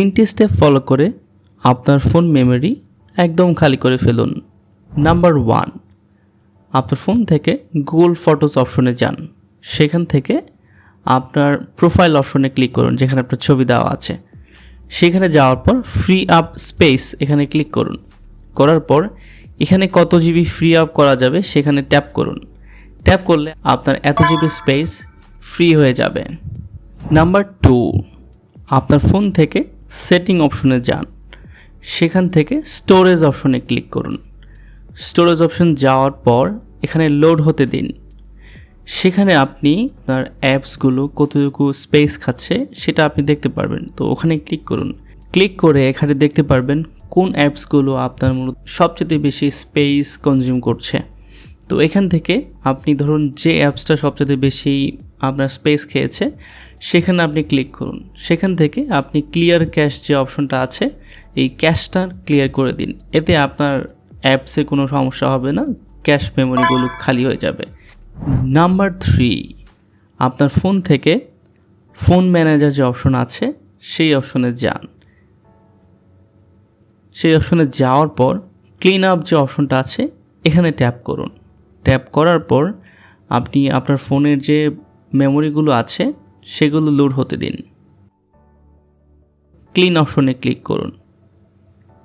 তিনটি step follow করে আপনার ফোন মেমোরি একদম খালি করে ফেলুন। নাম্বার ওয়ান আপনার ফোন থেকে গুগল ফটোস অপশনে যান। সেখান থেকে আপনার প্রোফাইল অপশনে ক্লিক করুন, যেখানে আপনার ছবি দেওয়া আছে। সেখানে যাওয়ার পর ফ্রি আপ স্পেস এখানে ক্লিক করুন। করার পর এখানে কত জিবি ফ্রি আপ করা যাবে সেখানে ট্যাপ করুন। ট্যাপ করলে আপনার এত জিবি স্পেস ফ্রি হয়ে যাবে। নাম্বার টু আপনার ফোন থেকে সেটিং অপশনে যান। সেখান থেকে স্টোরেজ অপশনে ক্লিক করুন। স্টোরেজ অপশন যাওয়ার পর এখানে লোড হতে দিন। সেখানে আপনি আপনার অ্যাপসগুলো কতটুকু স্পেস খাচ্ছে সেটা আপনি দেখতে পারবেন। তো ওখানে ক্লিক করুন। ক্লিক করে এখানে দেখতে পারবেন কোন অ্যাপসগুলো আপনার মূলত সবচেয়ে বেশি স্পেস কনজিউম করছে। তো এখান থেকে আপনি ধরুন যে অ্যাপসটা সবচেয়ে বেশি আপনার স্পেস খেয়েছে, সেখানে আপনি ক্লিক করুন। সেখান থেকে আপনি ক্লিয়ার ক্যাশ যে অপশনটা আছে, এই ক্যাশটা ক্লিয়ার করে দিন। এতে আপনার অ্যাপসে কোনো সমস্যা হবে না ক্যাশ মেমোরিগুলো খালি হয়ে যাবে। নাম্বার থ্রি আপনার ফোন থেকে ফোন ম্যানেজার যে অপশন আছে, সেই অপশনে যান। সেই অপশনে যাওয়ার পর ক্লিন আপ যে অপশনটা আছে, এখানে ট্যাপ করুন। ট্যাপ করার পর আপনি আপনার ফোনের যে মেমোরিগুলো আছে, সেগুলো লোড হতে দিন। ক্লিন অপশনে ক্লিক করুন।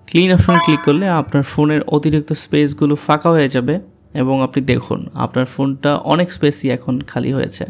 ক্লিন অপশন ক্লিক করলে আপনার ফোনের অতিরিক্ত স্পেসগুলো ফাঁকা হয়ে যাবে এবং আপনি দেখুন, আপনার ফোনটা অনেক স্পেসই এখন খালি হয়েছে।